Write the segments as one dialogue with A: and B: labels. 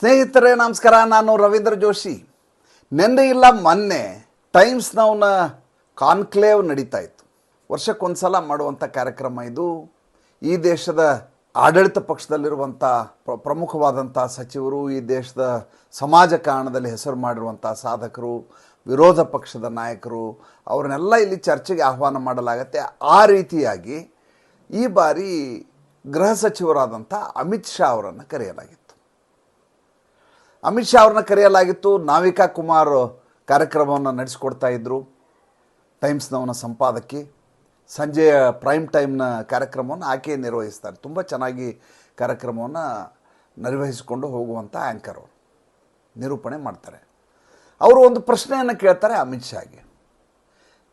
A: ಸ್ನೇಹಿತರೆ, ನಮಸ್ಕಾರ. ನಾನು ರವೀಂದ್ರ ಜೋಶಿ. ನೆನ್ನೆ ಇಲ್ಲ, ಮೊನ್ನೆ ಟೈಮ್ಸ್ ನೌನ ಕಾನ್ಕ್ಲೇವ್ ನಡೀತಾ ಇತ್ತು. ವರ್ಷಕ್ಕೊಂದು ಸಲ ಮಾಡುವಂಥ ಕಾರ್ಯಕ್ರಮ ಇದು. ಈ ದೇಶದ ಆಡಳಿತ ಪಕ್ಷದಲ್ಲಿರುವಂಥ ಪ್ರ- ಪ್ರಮುಖವಾದಂಥ ಸಚಿವರು, ಈ ದೇಶದ ಸಮಾಜ ಕಾರಣದಲ್ಲಿ ಹೆಸರು ಮಾಡಿರುವಂಥ ಸಾಧಕರು, ವಿರೋಧ ಪಕ್ಷದ ನಾಯಕರು, ಅವ್ರನ್ನೆಲ್ಲ ಇಲ್ಲಿ ಚರ್ಚೆಗೆ ಆಹ್ವಾನ ಮಾಡಲಾಗತ್ತೆ. ಆ ರೀತಿಯಾಗಿ ಈ ಬಾರಿ ಗೃಹ ಸಚಿವರಾದಂಥ ಅಮಿತ್ ಶಾ ಅವರನ್ನು ಕರೆಯಲಾಗಿತ್ತು. ಅಮಿತ್ ಶಾ ಅವ್ರನ್ನ ಕರೆಯಲಾಗಿತ್ತು. ನಾವಿಕಾ ಕುಮಾರ್ ಕಾರ್ಯಕ್ರಮವನ್ನು ನಡೆಸಿಕೊಡ್ತಾ ಇದ್ದರು ಟೈಮ್ಸ್ನವನ ಸಂಪಾದಕಿ. ಸಂಜೆಯ ಪ್ರೈಮ್ ಟೈಮ್ನ ಕಾರ್ಯಕ್ರಮವನ್ನು ಆಕೆ ನಿರ್ವಹಿಸ್ತಾರೆ. ತುಂಬ ಚೆನ್ನಾಗಿ ಕಾರ್ಯಕ್ರಮವನ್ನು ನಿರ್ವಹಿಸಿಕೊಂಡು ಹೋಗುವಂಥ ಆ್ಯಂಕರ್ ಅವರು. ನಿರೂಪಣೆ ಮಾಡ್ತಾರೆ. ಅವರು ಒಂದು ಪ್ರಶ್ನೆಯನ್ನು ಕೇಳ್ತಾರೆ ಅಮಿತ್ ಶಾಗೆ.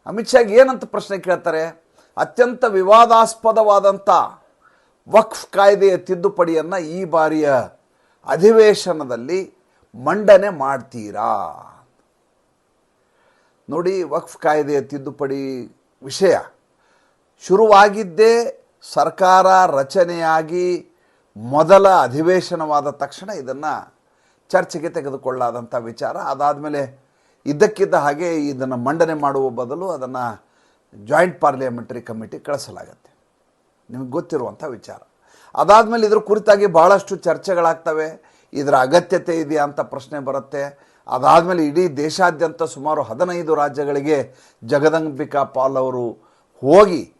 A: ಅಮಿತ್ ಶಾಗೆ ಏನಂತ ಪ್ರಶ್ನೆ ಕೇಳ್ತಾರೆ? ಅತ್ಯಂತ ವಿವಾದಾಸ್ಪದವಾದಂಥ ವಕ್ಫ್ ಕಾಯ್ದೆಯ ತಿದ್ದುಪಡಿಯನ್ನು ಈ ಬಾರಿಯ ಅಧಿವೇಶನದಲ್ಲಿ ಮಂಡನೆ ಮಾಡ್ತೀರಾ? ನೋಡಿ, ವಕ್ಫ್ ಕಾಯ್ದೆಯ ತಿದ್ದುಪಡಿ ವಿಷಯ. ಶುರುವಾಗಿದ್ದೇ ಸರ್ಕಾರ ರಚನೆಯಾಗಿ ಮೊದಲ ಅಧಿವೇಶನವಾದ ತಕ್ಷಣ ಇದನ್ನು ಚರ್ಚೆಗೆ ತೆಗೆದುಕೊಳ್ಳಾದಂಥ ವಿಚಾರ. ಅದಾದಮೇಲೆ ಇದ್ದಕ್ಕಿದ್ದ ಹಾಗೆ ಇದನ್ನು ಮಂಡನೆ ಮಾಡುವ ಬದಲು ಅದನ್ನು ಜಾಯಿಂಟ್ ಪಾರ್ಲಿಮೆಂಟರಿ ಕಮಿಟಿ ಕಳಿಸಲಾಗತ್ತೆ. ನಿಮಗೆ ಗೊತ್ತಿರುವಂಥ ವಿಚಾರ. ಅದಾದಮೇಲೆ ಇದ್ರ ಕುರಿತಾಗಿ ಭಾಳಷ್ಟು ಚರ್ಚೆಗಳಾಗ್ತವೆ. ಇದರ ಅಗತ್ಯತೆ ಇದೆಯಾ ಅಂತ ಪ್ರಶ್ನೆ ಬರುತ್ತೆ. ಅದಾದಮೇಲೆ ಇಡೀ ದೇಶಾದ್ಯಂತ ಸುಮಾರು ಹದಿನೈದು ರಾಜ್ಯಗಳಿಗೆ ಜಗದಂಬಿಕಾ ಪಾಲ್ ಅವರು ಹೋಗಿ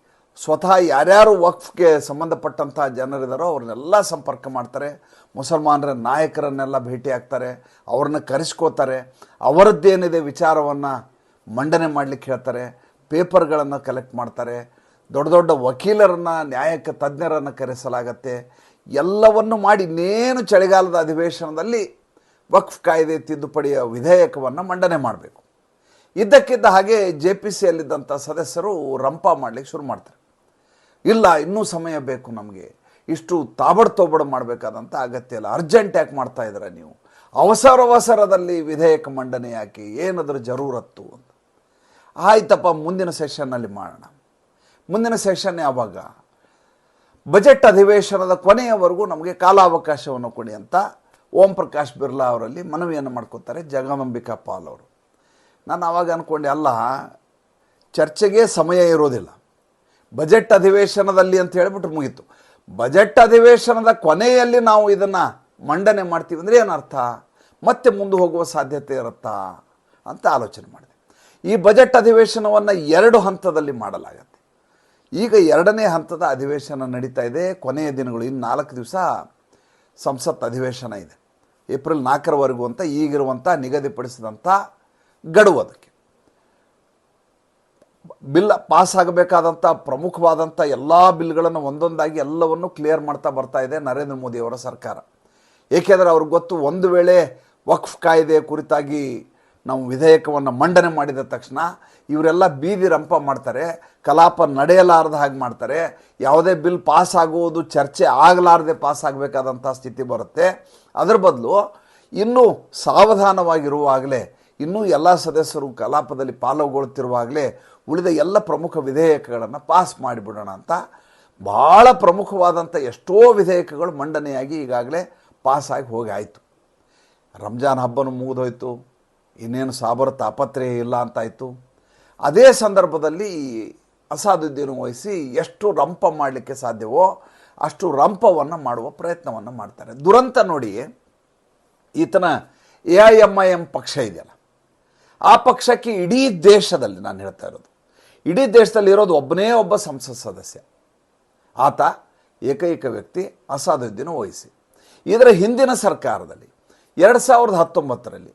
A: ಸ್ವತಃ ಯಾರ್ಯಾರು ವಕ್ಫ್ಗೆ ಸಂಬಂಧಪಟ್ಟಂಥ ಜನರಿದ್ದಾರೋ ಅವ್ರನ್ನೆಲ್ಲ ಸಂಪರ್ಕ ಮಾಡ್ತಾರೆ. ಮುಸಲ್ಮಾನರ ನಾಯಕರನ್ನೆಲ್ಲ ಭೇಟಿ ಆಗ್ತಾರೆ. ಅವ್ರನ್ನ ಕರೆಸ್ಕೋತಾರೆ. ಅವರದ್ದೇನಿದೆ ವಿಚಾರವನ್ನು ಮಂಡನೆ ಮಾಡಲಿಕ್ಕೆ ಹೇಳ್ತಾರೆ. ಪೇಪರ್ಗಳನ್ನು ಕಲೆಕ್ಟ್ ಮಾಡ್ತಾರೆ. ದೊಡ್ಡ ದೊಡ್ಡ ವಕೀಲರನ್ನು ನ್ಯಾಯಕ್ಕೆ ತಜ್ಞರನ್ನು ಕರೆಸಲಾಗತ್ತೆ. ಎಲ್ಲವನ್ನು ಮಾಡಿ ಇನ್ನೇನು ಚಳಿಗಾಲದ ಅಧಿವೇಶನದಲ್ಲಿ ವಕ್ಫ್ ಕಾಯ್ದೆ ತಿದ್ದುಪಡಿಯ ವಿಧೇಯಕವನ್ನು ಮಂಡನೆ ಮಾಡಬೇಕು. ಇದ್ದಕ್ಕಿದ್ದ ಹಾಗೆ ಜೆ ಪಿ ಸಿಯಲ್ಲಿದ್ದಂಥ ಸದಸ್ಯರು ರಂಪ ಮಾಡಲಿಕ್ಕೆ ಶುರು ಮಾಡ್ತಾರೆ. ಇಲ್ಲ, ಇನ್ನೂ ಸಮಯ ಬೇಕು ನಮಗೆ. ಇಷ್ಟು ತಾಬಡ್ ತೋಬಡ್ ಮಾಡಬೇಕಾದಂಥ ಅಗತ್ಯ ಇಲ್ಲ. ಅರ್ಜೆಂಟ್ ಯಾಕೆ ಮಾಡ್ತಾ ಇದ್ದೀರಾ ನೀವು? ಅವಸರವಸರದಲ್ಲಿ ವಿಧೇಯಕ ಮಂಡನೆ ಯಾಕೆ? ಏನದ್ರ ಜರೂರತ್ತು ಅಂತ. ಆಯ್ತಪ್ಪ, ಮುಂದಿನ ಸೆಷನ್ನಲ್ಲಿ ಮಾಡೋಣ. ಮುಂದಿನ ಸೆಷನ್ ಯಾವಾಗ? ಬಜೆಟ್ ಅಧಿವೇಶನದ ಕೊನೆಯವರೆಗೂ ನಮಗೆ ಕಾಲಾವಕಾಶವನ್ನು ಕೊಡಿ ಅಂತ ಓಂ ಪ್ರಕಾಶ್ ಬಿರ್ಲಾ ಅವರಲ್ಲಿ ಮನವಿಯನ್ನು ಮಾಡ್ಕೋತಾರೆ ಜಗಮಂಬಿಕಾ ಪಾಲ್ ಅವರು. ನಾನು ಆವಾಗ ಅಂದ್ಕೊಂಡೆ ಅಲ್ಲ, ಚರ್ಚೆಗೆ ಸಮಯ ಇರೋದಿಲ್ಲ. ಬಜೆಟ್ ಅಧಿವೇಶನದಲ್ಲಿ ಅಂತ ಹೇಳಿಬಿಟ್ರೆ ಮುಗೀತು. ಬಜೆಟ್ ಅಧಿವೇಶನದ ಕೊನೆಯಲ್ಲಿ ನಾವು ಇದನ್ನು ಮಂಡನೆ ಮಾಡ್ತೀವಿ ಅಂದರೆ ಏನರ್ಥ ಮತ್ತೆ ಮುಂದೆ ಹೋಗುವ ಸಾಧ್ಯತೆ ಇರುತ್ತಾ ಅಂತ ಆಲೋಚನೆ ಮಾಡಿದೆ. ಈ ಬಜೆಟ್ ಅಧಿವೇಶನವನ್ನು ಎರಡು ಹಂತದಲ್ಲಿ ಮಾಡಲಾಗತ್ತೆ. ಈಗ ಎರಡನೇ ಹಂತದ ಅಧಿವೇಶನ ನಡೀತಾ ಇದೆ. ಕೊನೆಯ ದಿನಗಳು ಇನ್ನು ನಾಲ್ಕು ದಿವಸ ಸಂಸತ್ ಅಧಿವೇಶನ ಇದೆ. ಏಪ್ರಿಲ್ ನಾಲ್ಕರವರೆಗೂ ಅಂತ ಈಗಿರುವಂಥ ನಿಗದಿಪಡಿಸಿದಂಥ ಗಡುವು ಅದಕ್ಕೆ. ಬಿಲ್ ಪಾಸ್ ಆಗಬೇಕಾದಂಥ ಪ್ರಮುಖವಾದಂಥ ಎಲ್ಲ ಬಿಲ್ಗಳನ್ನು ಒಂದೊಂದಾಗಿ ಎಲ್ಲವನ್ನು ಕ್ಲಿಯರ್ ಮಾಡ್ತಾ ಬರ್ತಾ ಇದೆ ನರೇಂದ್ರ ಮೋದಿಯವರ ಸರ್ಕಾರ. ಏಕೆಂದರೆ ಅವ್ರಿಗೆ ಗೊತ್ತು, ಒಂದು ವೇಳೆ ವಕ್ಫ್ ಕಾಯ್ದೆ ಕುರಿತಾಗಿ ನಾವು ವಿಧೇಯಕವನ್ನು ಮಂಡನೆ ಮಾಡಿದ ತಕ್ಷಣ ಇವರೆಲ್ಲ ಬೀದಿ ರಂಪ ಮಾಡ್ತಾರೆ, ಕಲಾಪ ನಡೆಯಲಾರದ ಹಾಗೆ ಮಾಡ್ತಾರೆ, ಯಾವುದೇ ಬಿಲ್ ಪಾಸ್ ಆಗುವುದು, ಚರ್ಚೆ ಆಗಲಾರದೆ ಪಾಸ್ ಆಗಬೇಕಾದಂಥ ಸ್ಥಿತಿ ಬರುತ್ತೆ. ಅದರ ಬದಲು ಇನ್ನೂ ಸಾವಧಾನವಾಗಿರುವಾಗಲೇ, ಇನ್ನೂ ಎಲ್ಲ ಸದಸ್ಯರು ಕಲಾಪದಲ್ಲಿ ಪಾಲ್ಗೊಳ್ತಿರುವಾಗಲೇ ಉಳಿದ ಎಲ್ಲ ಪ್ರಮುಖ ವಿಧೇಯಕಗಳನ್ನು ಪಾಸ್ ಮಾಡಿಬಿಡೋಣ ಅಂತ ಭಾಳ ಪ್ರಮುಖವಾದಂಥ ಎಷ್ಟೋ ವಿಧೇಯಕಗಳು ಮಂಡನೆಯಾಗಿ ಈಗಾಗಲೇ ಪಾಸಾಗಿ ಹೋಗಿ ಆಯಿತು. ರಂಜಾನ್ ಹಬ್ಬನೂ ಮುಗಿದೋಯ್ತು. ಇನ್ನೇನು ಸಾಬರ ತಾಪತ್ರಯ ಇಲ್ಲ ಅಂತಾಯಿತು. ಅದೇ ಸಂದರ್ಭದಲ್ಲಿ ಅಸಾದುದ್ದೀನ್ ವಹಿಸಿ ಎಷ್ಟು ರಂಪ ಮಾಡಲಿಕ್ಕೆ ಸಾಧ್ಯವೋ ಅಷ್ಟು ರಂಪವನ್ನು ಮಾಡುವ ಪ್ರಯತ್ನವನ್ನು ಮಾಡ್ತಾರೆ. ದುರಂತ ನೋಡಿ, ಈತನ A I M I M ಪಕ್ಷ ಇದೆಯಲ್ಲ, ಆ ಪಕ್ಷಕ್ಕೆ ಇಡೀ ದೇಶದಲ್ಲಿ ನಾನು ಹೇಳ್ತಾ ಇರೋದು, ಇಡೀ ದೇಶದಲ್ಲಿ ಇರೋದು ಒಬ್ಬನೇ ಒಬ್ಬ ಸಂಸತ್ ಸದಸ್ಯ, ಆತ ಏಕೈಕ ವ್ಯಕ್ತಿ, ಅಸಾದುದ್ದೀನ್ ವಹಿಸಿ. ಇದರ ಹಿಂದಿನ ಸರ್ಕಾರದಲ್ಲಿ, ಎರಡು ಸಾವಿರದ ಹತ್ತೊಂಬತ್ತರಲ್ಲಿ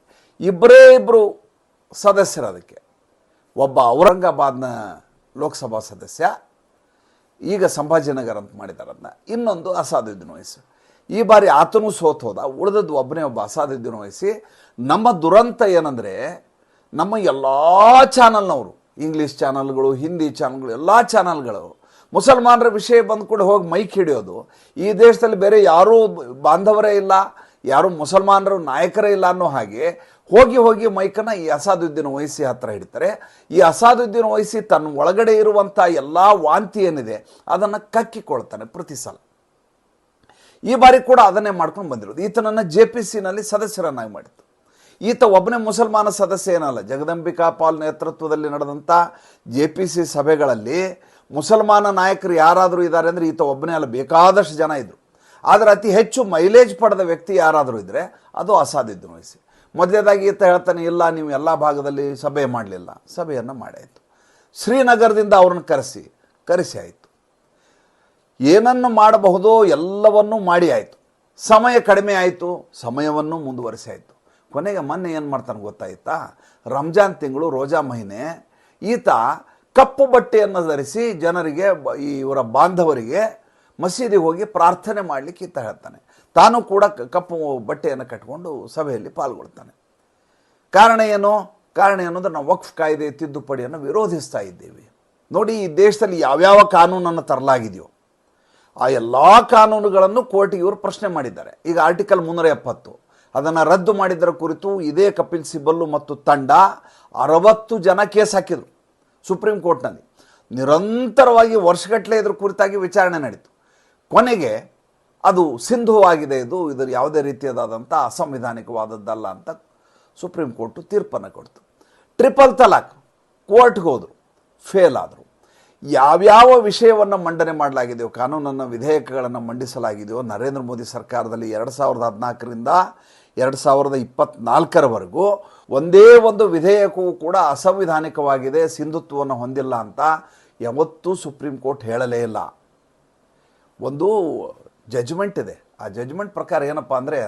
A: ಇಬ್ಬರೇ ಇಬ್ಬರು ಸದಸ್ಯರು ಅದಕ್ಕೆ. ಒಬ್ಬ ಔರಂಗಾಬಾದ್ನ ಲೋಕಸಭಾ ಸದಸ್ಯ, ಈಗ ಸಂಭಾಜಿನಗರ ಅಂತ ಮಾಡಿದ್ದಾರೆ ಅದನ್ನ. ಇನ್ನೊಂದು ಅಸಾದುದ್ದೀನ್ ವಯಸ್ಸು. ಈ ಬಾರಿ ಆತನೂ ಸೋತ್ ಹೋದ, ಉಳಿದದ್ದು ಒಬ್ಬನೇ ಒಬ್ಬ ಅಸಾದುದ್ದೀನ್ ವಹಿಸಿ ನಮ್ಮ ದುರಂತ ಏನಂದರೆ, ನಮ್ಮ ಎಲ್ಲ ಚಾನಲ್ನವರು, ಇಂಗ್ಲೀಷ್ ಚಾನಲ್ಗಳು, ಹಿಂದಿ ಚಾನಲ್ಗಳು, ಎಲ್ಲ ಚಾನಲ್ಗಳು, ಮುಸಲ್ಮಾನರ ವಿಷಯ ಬಂದು ಕೂಡ ಹೋಗಿ ಮೈಕ್ ಹಿಡಿಯೋದು, ಈ ದೇಶದಲ್ಲಿ ಬೇರೆ ಯಾರೂ ಬಾಂಧವರೇ ಇಲ್ಲ, ಯಾರು ಮುಸಲ್ಮಾನರು ನಾಯಕರೇ ಇಲ್ಲ ಅನ್ನೋ ಹಾಗೆ ಹೋಗಿ ಹೋಗಿ ಮೈಕನ್ನು ಈ ಅಸಾದುದ್ದೀನ್ ವಹಿಸಿ ಹತ್ರ ಹಿಡಿತಾರೆ ಈ ಅಸಾದುದ್ದೀನ್ ವಹಿಸಿ ತನ್ನ ಒಳಗಡೆ ಇರುವಂಥ ಎಲ್ಲ ವಾಂತಿ ಏನಿದೆ, ಅದನ್ನು ಕಕ್ಕಿಕೊಳ್ತಾನೆ ಪ್ರತಿ ಸಲ. ಈ ಬಾರಿ ಕೂಡ ಅದನ್ನೇ ಮಾಡ್ಕೊಂಡು ಬಂದಿರೋದು. ಈತನನ್ನು ಜೆ ಪಿ ಸಿನಲ್ಲಿ ಸದಸ್ಯರನ್ನಾಗಿ ಮಾಡಿತ್ತು ಈತ ಒಬ್ಬನೇ ಮುಸಲ್ಮಾನ ಸದಸ್ಯ ಏನಲ್ಲ, ಜಗದಂಬಿಕಾ ಪಾಲ್ ನೇತೃತ್ವದಲ್ಲಿ ನಡೆದಂಥ ಜೆ ಪಿ ಸಿ ಸಭೆಗಳಲ್ಲಿ ಮುಸಲ್ಮಾನ ನಾಯಕರು ಯಾರಾದರೂ ಇದ್ದಾರೆ ಅಂದರೆ ಈತ ಒಬ್ಬನೇ ಅಲ್ಲ, ಬೇಕಾದಷ್ಟು ಜನ ಇದ್ದರು ಆದರೆ ಅತಿ ಹೆಚ್ಚು ಮೈಲೇಜ್ ಪಡೆದ ವ್ಯಕ್ತಿ ಯಾರಾದರೂ ಇದ್ದರೆ ಅದು ಅಸಾದುದ್ದಿನ ವಹಿಸಿ ಮೊದಲೇದಾಗಿ ಈತ ಹೇಳ್ತಾನೆ, ಇಲ್ಲ, ನೀವು ಎಲ್ಲ ಭಾಗದಲ್ಲಿ ಸಭೆ ಮಾಡಲಿಲ್ಲ. ಸಭೆಯನ್ನು ಮಾಡಾಯಿತು. ಶ್ರೀನಗರದಿಂದ ಅವ್ರನ್ನ ಕರೆಸಿ ಕರೆಸಿ ಆಯಿತು. ಏನನ್ನು ಮಾಡಬಹುದೋ ಎಲ್ಲವನ್ನೂ ಮಾಡಿ ಆಯಿತು. ಸಮಯ ಕಡಿಮೆ ಆಯಿತು, ಸಮಯವನ್ನು ಮುಂದುವರಿಸಿ ಆಯಿತು. ಕೊನೆಗೆ ಮೊನ್ನೆ ಏನು ಮಾಡ್ತಾನೆ ಗೊತ್ತಾಯ್ತಾ ರಂಜಾನ್ ತಿಂಗಳು ರೋಜಾ ಮಹಿನೆ, ಈತ ಕಪ್ಪು ಬಟ್ಟೆಯನ್ನು ಧರಿಸಿ ಜನರಿಗೆ ಇವರ ಬಾಂಧವರಿಗೆ ಮಸೀದಿಗೆ ಹೋಗಿ ಪ್ರಾರ್ಥನೆ ಮಾಡಲಿಕ್ಕೆ ಈತ ಹೇಳ್ತಾನೆ. ತಾನು ಕೂಡ ಕಪ್ಪು ಬಟ್ಟೆಯನ್ನು ಕಟ್ಟಿಕೊಂಡು ಸಭೆಯಲ್ಲಿ ಪಾಲ್ಗೊಳ್ತಾನೆ. ಕಾರಣ ಏನು? ಕಾರಣ ಏನು ಅಂದರೆ ನಾವು ವಕ್ಫ್ ಕಾಯ್ದೆ ತಿದ್ದುಪಡಿಯನ್ನು ವಿರೋಧಿಸ್ತಾ ಇದ್ದೇವೆ. ನೋಡಿ, ಈ ದೇಶದಲ್ಲಿ ಯಾವ್ಯಾವ ಕಾನೂನನ್ನು ತರಲಾಗಿದೆಯೋ, ಆ ಎಲ್ಲ ಕಾನೂನುಗಳನ್ನು ಕೋರ್ಟಿಗೆ ಇವರು ಪ್ರಶ್ನೆ ಮಾಡಿದ್ದಾರೆ. ಈಗ ಆರ್ಟಿಕಲ್ ಮುನ್ನೂರ ಎಪ್ಪತ್ತು ಅದನ್ನು ರದ್ದು ಮಾಡಿದ್ದರ ಕುರಿತು ಇದೇ ಕಪಿಲ್ ಸಿಬ್ಬಲ್ಲು ಮತ್ತು ತಂಡ ಅರವತ್ತು ಜನ ಕೇಸ್ ಹಾಕಿದರು ಸುಪ್ರೀಂ ಕೋರ್ಟ್ನಲ್ಲಿ. ನಿರಂತರವಾಗಿ ವರ್ಷಗಟ್ಟಲೆ ಇದ್ರ ಕುರಿತಾಗಿ ವಿಚಾರಣೆ ನಡೀತು ಕೊನೆಗೆ ಅದು ಸಿಂಧುವಾಗಿದೆ ಇದು ಇದರ ಯಾವುದೇ ರೀತಿಯದಾದಂಥ ಅಸಂವಿಧಾನಿಕವಾದದ್ದಲ್ಲ ಅಂತ ಸುಪ್ರೀಂ ಕೋರ್ಟು ತೀರ್ಪನ್ನು ಕೊಡ್ತು. ಟ್ರಿಪಲ್ ತಲಾಕ್, ಕೋರ್ಟ್ಗೆ ಹೋದರು, ಫೇಲ್ ಆದರು. ಯಾವ್ಯಾವ ವಿಷಯವನ್ನು ಮಂಡನೆ ಮಾಡಲಾಗಿದೆಯೋ, ಕಾನೂನನ್ನು ವಿಧೇಯಕಗಳನ್ನು ಮಂಡಿಸಲಾಗಿದೆಯೋ, ನರೇಂದ್ರ ಮೋದಿ ಸರ್ಕಾರದಲ್ಲಿ ಎರಡು ಸಾವಿರದ ಹದಿನಾಲ್ಕರಿಂದ ಎರಡು ಸಾವಿರದ ಇಪ್ಪತ್ತ್ನಾಲ್ಕರವರೆಗೂ ಒಂದೇ ಒಂದು ವಿಧೇಯಕವೂ ಕೂಡ ಅಸಂವಿಧಾನಿಕವಾಗಿದೆ, ಸಿಂಧುತ್ವವನ್ನು ಹೊಂದಿಲ್ಲ ಅಂತ ಯಾವತ್ತೂ ಸುಪ್ರೀಂ ಕೋರ್ಟ್ ಹೇಳಲೇ ಇಲ್ಲ. ಒಂದು ಜಜ್ಮೆಂಟ್ ಇದೆ. ಆ ಜಜ್ಮೆಂಟ್ ಪ್ರಕಾರ ಏನಪ್ಪ ಅಂದರೆ,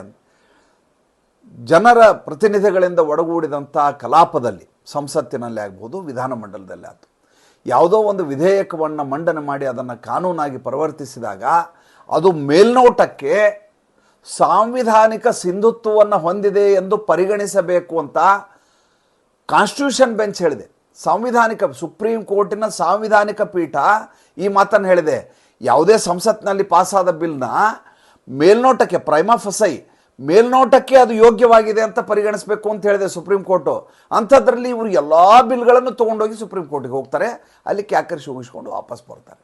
A: ಜನರ ಪ್ರತಿನಿಧಿಗಳಿಂದ ಒಡಗೂಡಿದಂಥ ಕಲಾಪದಲ್ಲಿ, ಸಂಸತ್ತಿನಲ್ಲಿ ಆಗ್ಬೋದು ವಿಧಾನಮಂಡಲದಲ್ಲಿ ಆಯಿತು ಯಾವುದೋ ಒಂದು ವಿಧೇಯಕವನ್ನು ಮಂಡನೆ ಮಾಡಿ ಅದನ್ನು ಕಾನೂನಾಗಿ ಪರಿವರ್ತಿಸಿದಾಗ, ಅದು ಮೇಲ್ನೋಟಕ್ಕೆ ಸಾಂವಿಧಾನಿಕ ಸಿಂಧುತ್ವವನ್ನು ಹೊಂದಿದೆ ಎಂದು ಪರಿಗಣಿಸಬೇಕು ಅಂತ ಕಾನ್ಸ್ಟಿಟ್ಯೂಷನ್ ಬೆಂಚ್ ಹೇಳಿದೆ. ಸಾಂವಿಧಾನಿಕ, ಸುಪ್ರೀಂ ಕೋರ್ಟಿನ ಸಾಂವಿಧಾನಿಕ ಪೀಠ ಈ ಮಾತನ್ನು ಹೇಳಿದೆ. ಯಾವುದೇ ಸಂಸತ್ನಲ್ಲಿ ಪಾಸಾದ ಬಿಲ್ನ ಮೇಲ್ನೋಟಕ್ಕೆ ಪ್ರೈಮಾ ಫಸೈ ಮೇಲ್ನೋಟಕ್ಕೆ ಅದು ಯೋಗ್ಯವಾಗಿದೆ ಅಂತ ಪರಿಗಣಿಸಬೇಕು ಅಂತ ಹೇಳಿದೆ ಸುಪ್ರೀಂ ಕೋರ್ಟು ಅಂಥದ್ರಲ್ಲಿ ಇವರು ಎಲ್ಲ ಬಿಲ್ಗಳನ್ನು ತೊಗೊಂಡೋಗಿ ಸುಪ್ರೀಂ ಕೋರ್ಟಿಗೆ ಹೋಗ್ತಾರೆ. ಅಲ್ಲಿ ಕ್ಯಾಕರಿಸಿ ಮುಗಿಸ್ಕೊಂಡು ವಾಪಸ್ ಬರ್ತಾರೆ.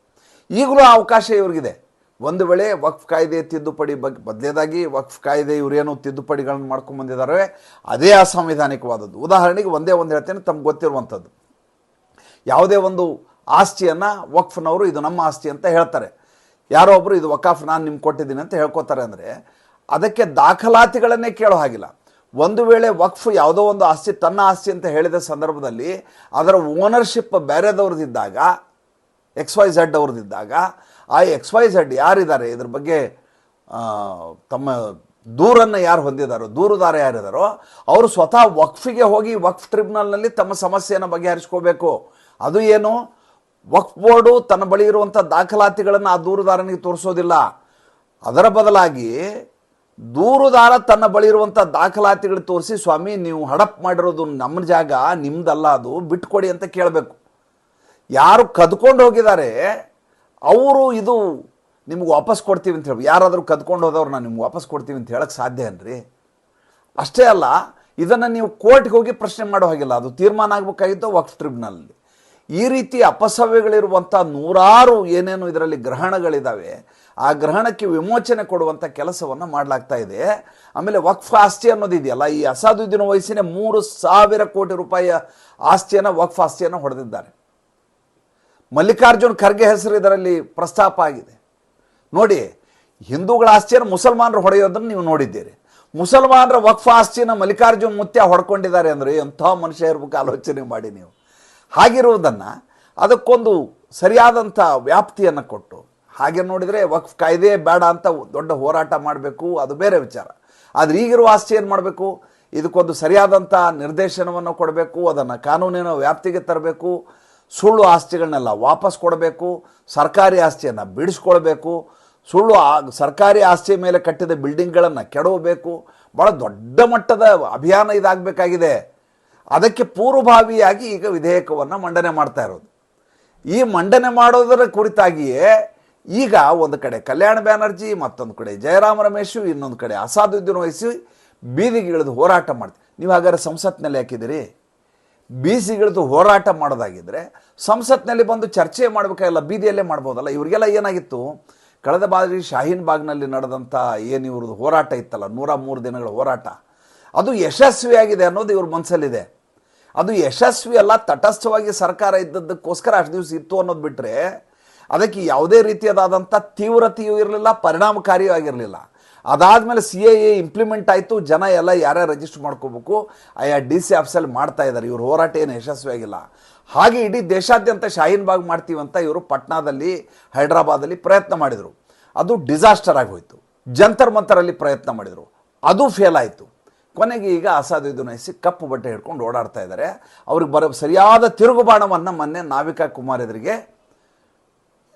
A: ಈಗಲೂ ಆ ಅವಕಾಶ ಇವ್ರಿಗಿದೆ. ಒಂದು ವೇಳೆ ವಕ್ಫ್ ಕಾಯ್ದೆ ತಿದ್ದುಪಡಿ ಬಗ್ಗೆ ಬದಲೇದಾಗಿ ವಕ್ಫ್ ಕಾಯ್ದೆ ಇವರೇನು ತಿದ್ದುಪಡಿಗಳನ್ನು ಮಾಡ್ಕೊಂಡು ಬಂದಿದ್ದಾರೆ ಅದೇ ಅಸಂವಿಧಾನಿಕವಾದದ್ದು. ಉದಾಹರಣೆಗೆ ಒಂದೇ ಒಂದು ಹೇಳ್ತೇನೆ, ತಮ್ಗೆ ಗೊತ್ತಿರುವಂಥದ್ದು. ಯಾವುದೇ ಒಂದು ಆಸ್ತಿಯನ್ನು ವಕ್ಫ್ನವರು ಇದು ನಮ್ಮ ಆಸ್ತಿ ಅಂತ ಹೇಳ್ತಾರೆ. ಯಾರೋ ಒಬ್ಬರು ಇದು ವಕಾಫ್ ನಾನು ನಿಮ್ಗೆ ಕೊಟ್ಟಿದ್ದೀನಿ ಅಂತ ಹೇಳ್ಕೊತಾರೆ ಅಂದರೆ ಅದಕ್ಕೆ ದಾಖಲಾತಿಗಳನ್ನೇ ಕೇಳೋ ಹಾಗಿಲ್ಲ. ಒಂದು ವೇಳೆ ವಕ್ಫ್ ಯಾವುದೋ ಒಂದು ಆಸ್ತಿ ತನ್ನ ಆಸ್ತಿ ಅಂತ ಹೇಳಿದ ಸಂದರ್ಭದಲ್ಲಿ ಅದರ ಓನರ್ಶಿಪ್ ಬೇರೆದವ್ರದ್ದಿದ್ದಾಗ, ಎಕ್ಸ್ ವೈ ಝಡ್ ಅವ್ರದ್ದಿದ್ದಾಗ, ಆ ಎಕ್ಸ್ ವೈ ಝಡ್ ಯಾರಿದ್ದಾರೆ? ಇದ್ರ ಬಗ್ಗೆ ತಮ್ಮ ದೂರನ್ನು ಯಾರು ಹೊಂದಿದಾರೋ, ದೂರುದಾರ ಯಾರಿದ್ದಾರೋ ಅವರು ಸ್ವತಃ ವಕ್ಫಿಗೆ ಹೋಗಿ ವಕ್ಫ್ ಟ್ರಿಬ್ಯುನಲ್ನಲ್ಲಿ ತಮ್ಮ ಸಮಸ್ಯೆಯನ್ನು ಬಗೆಹರಿಸ್ಕೋಬೇಕು. ಅದು ಏನು? ವಕ್ಫ್ ಬೋರ್ಡು ತನ್ನ ಬಳಿ ಇರುವಂಥ ದಾಖಲಾತಿಗಳನ್ನು ಆ ದೂರುದಾರನಿಗೆ ತೋರಿಸೋದಿಲ್ಲ. ಅದರ ಬದಲಾಗಿ ದೂರುದಾರ ತನ್ನ ಬಳಿ ಇರುವಂಥ ದಾಖಲಾತಿಗಳು ತೋರಿಸಿ, ಸ್ವಾಮಿ, ನೀವು ಹಡಪ್ ಮಾಡಿರೋದು ನಮ್ಮ ಜಾಗ ನಿಮ್ಮದಲ್ಲ ಅದು, ಬಿಟ್ಕೊಡಿ ಅಂತ ಕೇಳಬೇಕು. ಯಾರು ಕದ್ಕೊಂಡು ಹೋಗಿದ್ದಾರೆ, ಅವರು ಇದು ನಿಮ್ಗೆ ವಾಪಸ್ ಕೊಡ್ತೀವಿ ಅಂತ ಹೇಳಿ ಯಾರಾದರೂ ಕದ್ಕೊಂಡು ಹೋದವ್ರು, ನಾನು ನಿಮ್ಗೆ ವಾಪಸ್ ಕೊಡ್ತೀವಿ ಅಂತ ಹೇಳಕ್ಕೆ ಸಾಧ್ಯ ಏನ್ರಿ? ಅಷ್ಟೇ ಅಲ್ಲ, ಇದನ್ನು ನೀವು ಕೋರ್ಟ್ಗೆ ಹೋಗಿ ಪ್ರಶ್ನೆ ಮಾಡೋ ಹಾಗಿಲ್ಲ. ಅದು ತೀರ್ಮಾನ ಆಗಬೇಕಾಗಿತ್ತು ವಕ್ಫ್ ಟ್ರಿಬ್ಯುನಲ್ನಲ್ಲಿ. ಈ ರೀತಿ ಅಪಸವ್ಯಗಳಿರುವಂಥ ನೂರಾರು ಏನೇನು ಇದರಲ್ಲಿ ಗ್ರಹಣಗಳಿದ್ದಾವೆ, ಆ ಗ್ರಹಣಕ್ಕೆ ವಿಮೋಚನೆ ಕೊಡುವಂಥ ಕೆಲಸವನ್ನು ಮಾಡಲಾಗ್ತಾ ಇದೆ. ಆಮೇಲೆ ವಕ್ಫ್ ಆಸ್ತಿ ಅನ್ನೋದು ಇದೆಯಲ್ಲ, ಈ ಅಸಾದುದ್ದೀನ ವಯಸ್ಸಿನ ಮೂರು ಸಾವಿರ ಕೋಟಿ ರೂಪಾಯಿಯ ಆಸ್ತಿಯನ್ನು, ವಕ್ಫ್ ಆಸ್ತಿಯನ್ನು ಹೊಡೆದಿದ್ದಾರೆ. ಮಲ್ಲಿಕಾರ್ಜುನ್ ಖರ್ಗೆ ಹೆಸರು ಇದರಲ್ಲಿ ಪ್ರಸ್ತಾಪ ಆಗಿದೆ. ನೋಡಿ, ಹಿಂದೂಗಳ ಆಸ್ತಿಯನ್ನು ಮುಸಲ್ಮಾನರು ಹೊಡೆಯೋದನ್ನು ನೀವು ನೋಡಿದ್ದೀರಿ. ಮುಸಲ್ಮಾನರ ವಕ್ಫ್ ಆಸ್ತಿನ ಮಲ್ಲಿಕಾರ್ಜುನ್ ಮುತ್ಯ ಹೊಡ್ಕೊಂಡಿದ್ದಾರೆ ಅಂದರೆ ಎಂಥ ಮನುಷ್ಯ ಇರ್ಬೇಕು, ಆಲೋಚನೆ ಮಾಡಿ ನೀವು. ಹಾಗಿರುವುದನ್ನು ಅದಕ್ಕೊಂದು ಸರಿಯಾದಂಥ ವ್ಯಾಪ್ತಿಯನ್ನು ಕೊಟ್ಟು, ಹಾಗೆ ನೋಡಿದರೆ ವಕ್ಫ್ ಕಾಯ್ದೆ ಬೇಡ ಅಂತ ದೊಡ್ಡ ಹೋರಾಟ ಮಾಡಬೇಕು, ಅದು ಬೇರೆ ವಿಚಾರ. ಆದರೆ ಈಗಿರುವ ಆಸ್ತಿ ಏನು ಮಾಡಬೇಕು? ಇದಕ್ಕೊಂದು ಸರಿಯಾದಂಥ ನಿರ್ದೇಶನವನ್ನು ಕೊಡಬೇಕು, ಅದನ್ನು ಕಾನೂನಿನ ವ್ಯಾಪ್ತಿಗೆ ತರಬೇಕು, ಸುಳ್ಳು ಆಸ್ತಿಗಳನ್ನೆಲ್ಲ ವಾಪಸ್ ಕೊಡಬೇಕು, ಸರ್ಕಾರಿ ಆಸ್ತಿಯನ್ನು ಬಿಡಿಸ್ಕೊಳ್ಬೇಕು, ಸುಳ್ಳು ಸರ್ಕಾರಿ ಆಸ್ತಿ ಮೇಲೆ ಕಟ್ಟಿದ ಬಿಲ್ಡಿಂಗ್ಗಳನ್ನು ಕೆಡವಬೇಕು. ಭಾಳ ದೊಡ್ಡ ಮಟ್ಟದ ಅಭಿಯಾನ ಇದಾಗಬೇಕಾಗಿದೆ. ಅದಕ್ಕೆ ಪೂರ್ವಭಾವಿಯಾಗಿ ಈಗ ವಿಧೇಯಕವನ್ನು ಮಂಡನೆ ಮಾಡ್ತಾ ಇರೋದು. ಈ ಮಂಡನೆ ಮಾಡೋದರ ಕುರಿತಾಗಿಯೇ ಈಗ ಒಂದು ಕಡೆ ಕಲ್ಯಾಣ ಬ್ಯಾನರ್ಜಿ, ಮತ್ತೊಂದು ಕಡೆ ಜಯರಾಮ ರಮೇಶು, ಇನ್ನೊಂದು ಕಡೆ ಅಸಾದುದ್ದೀನ್ ವಹಿಸಿ ಬೀದಿಗೆ ಇಳಿದು ಹೋರಾಟ ಮಾಡ್ತೀವಿ ನೀವು ಹಾಗಾದ್ರೆ ಸಂಸತ್ನಲ್ಲಿ ಹಾಕಿದಿರಿ ಬೀಸಿಗಿಳಿದು ಹೋರಾಟ ಮಾಡೋದಾಗಿದ್ದರೆ ಸಂಸತ್ನಲ್ಲಿ ಬಂದು ಚರ್ಚೆ ಮಾಡಬೇಕಾಗಿಲ್ಲ, ಬೀದಿಯಲ್ಲೇ ಮಾಡ್ಬೋದಲ್ಲ? ಇವರಿಗೆಲ್ಲ ಏನಾಗಿತ್ತು? ಕಳೆದ ಬಾರಿ ಶಾಹೀನ್ ಬಾಗ್ನಲ್ಲಿ ನಡೆದಂಥ ಏನು ಇವ್ರದ್ದು ಹೋರಾಟ ಇತ್ತಲ್ಲ, ನೂರ ಮೂರು ದಿನಗಳ ಹೋರಾಟ. ಅದು ಯಶಸ್ವಿಯಾಗಿದೆ ಅನ್ನೋದು ಇವ್ರ ಮನಸ್ಸಲ್ಲಿದೆ ಅದು ಯಶಸ್ವಿ ಅಲ್ಲ ತಟಸ್ಥವಾಗಿ ಸರ್ಕಾರ ಇದ್ದದ್ದಕ್ಕೋಸ್ಕರ ಅಷ್ಟು ದಿವಸ ಇತ್ತು ಅನ್ನೋದು ಬಿಟ್ಟರೆ ಅದಕ್ಕೆ ಯಾವುದೇ ರೀತಿಯಾದಂಥ ತೀವ್ರತೆಯೂ ಇರಲಿಲ್ಲ, ಪರಿಣಾಮಕಾರಿಯೂ ಆಗಿರಲಿಲ್ಲ. ಅದಾದಮೇಲೆ ಸಿ ಎ ಎ ಇಂಪ್ಲಿಮೆಂಟ್ ಆಯಿತು, ಜನ ಎಲ್ಲ ಯಾರ್ಯಾರು ರಿಜಿಸ್ಟರ್ ಮಾಡ್ಕೋಬೇಕು ಆಯಾ ಡಿ ಸಿ ಆಫೀಸಲ್ಲಿ ಮಾಡ್ತಾ ಇದ್ದಾರೆ ಇವರು ಹೋರಾಟ ಏನು ಯಶಸ್ವಿಯಾಗಿಲ್ಲ ಹಾಗೆ ಇಡೀ ದೇಶಾದ್ಯಂತ ಶಾಹೀನ್ ಬಾಗ್ ಮಾಡ್ತೀವಿ ಅಂತ ಇವರು ಪಟ್ನಾದಲ್ಲಿ, ಹೈದ್ರಾಬಾದಲ್ಲಿ ಪ್ರಯತ್ನ ಮಾಡಿದರು. ಅದು ಡಿಸಾಸ್ಟರ್ ಆಗೋಯ್ತು ಜಂತರ್ ಮಂತರಲ್ಲಿ ಪ್ರಯತ್ನ ಮಾಡಿದರು. ಅದು ಫೇಲ್ ಆಯಿತು. ಕೊನೆಗೆ ಈಗ ಅಸಾದುದ್ದೀನ್ ವಹಿಸಿ ಕಪ್ಪು ಬಟ್ಟೆ ಹಿಡ್ಕೊಂಡು ಓಡಾಡ್ತಾ ಇದ್ದಾರೆ. ಅವ್ರಿಗೆ ಬರೋ ಸರಿಯಾದ ತಿರುಗುಬಾಣವನ್ನು ಮೊನ್ನೆ ನಾವಿಕಾ ಕುಮಾರ್ ಎದುರಿಗೆ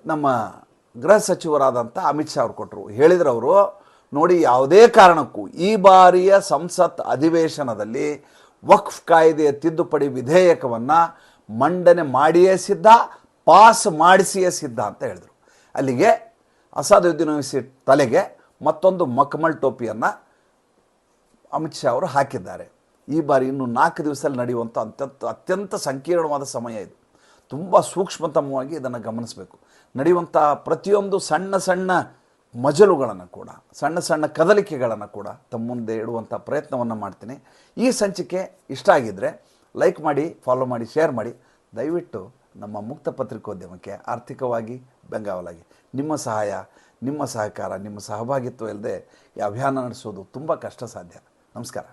A: ನಮ್ಮ ಗೃಹ ಸಚಿವರಾದಂಥ ಅಮಿತ್ ಶಾ ಅವ್ರು ಕೊಟ್ಟರು ಹೇಳಿದ್ರು ಅವರು, ನೋಡಿ ಯಾವುದೇ ಕಾರಣಕ್ಕೂ ಈ ಬಾರಿಯ ಸಂಸತ್ ಅಧಿವೇಶನದಲ್ಲಿ ವಕ್ಫ್ ಕಾಯ್ದೆಯ ತಿದ್ದುಪಡಿ ವಿಧೇಯಕವನ್ನು ಮಂಡನೆ ಮಾಡಿಯೇ ಸಿದ್ಧ, ಪಾಸ್ ಮಾಡಿಸಿಯೇ ಸಿದ್ಧ ಅಂತ ಹೇಳಿದರು. ಅಲ್ಲಿಗೆ ಅಸಾದುದ್ದೀನ್ ತಲೆಗೆ ಮತ್ತೊಂದು ಮಕ್ಮಲ್ ಟೋಪಿಯನ್ನು ಅಮಿತ್ ಶಾ ಅವರು ಹಾಕಿದ್ದಾರೆ. ಈ ಬಾರಿ ಇನ್ನು ನಾಲ್ಕು ದಿವಸದಲ್ಲಿ ನಡೆಯುವಂಥ ಅತ್ಯಂತ ಅತ್ಯಂತ ಸಂಕೀರ್ಣವಾದ ಸಮಯ ಇದು. ತುಂಬ ಸೂಕ್ಷ್ಮತಮವಾಗಿ ಇದನ್ನು ಗಮನಿಸಬೇಕು. ನಡೆಯುವಂಥ ಪ್ರತಿಯೊಂದು ಸಣ್ಣ ಸಣ್ಣ ಮಜಲುಗಳನ್ನು ಕೂಡ, ಸಣ್ಣ ಸಣ್ಣ ಕದಲಿಕೆಗಳನ್ನು ಕೂಡ ತಮ್ಮ ಮುಂದೆ ಇಡುವಂಥ ಪ್ರಯತ್ನವನ್ನು ಮಾಡ್ತೀನಿ. ಈ ಸಂಚಿಕೆ ಇಷ್ಟ ಆಗಿದ್ದರೆ ಲೈಕ್ ಮಾಡಿ, ಫಾಲೋ ಮಾಡಿ, ಶೇರ್ ಮಾಡಿ. ದಯವಿಟ್ಟು ನಮ್ಮ ಮುಕ್ತ ಪತ್ರಿಕೋದ್ಯಮಕ್ಕೆ ಆರ್ಥಿಕವಾಗಿ ಬೆಂಗಾವಲಾಗಿ. ನಿಮ್ಮ ಸಹಾಯ, ನಿಮ್ಮ ಸಹಕಾರ, ನಿಮ್ಮ ಸಹಭಾಗಿತ್ವ ಇಲ್ಲದೆ ಈ ಅಭಿಯಾನ ನಡೆಸೋದು ತುಂಬ ಕಷ್ಟ ಸಾಧ್ಯ ನಮಸ್ಕಾರ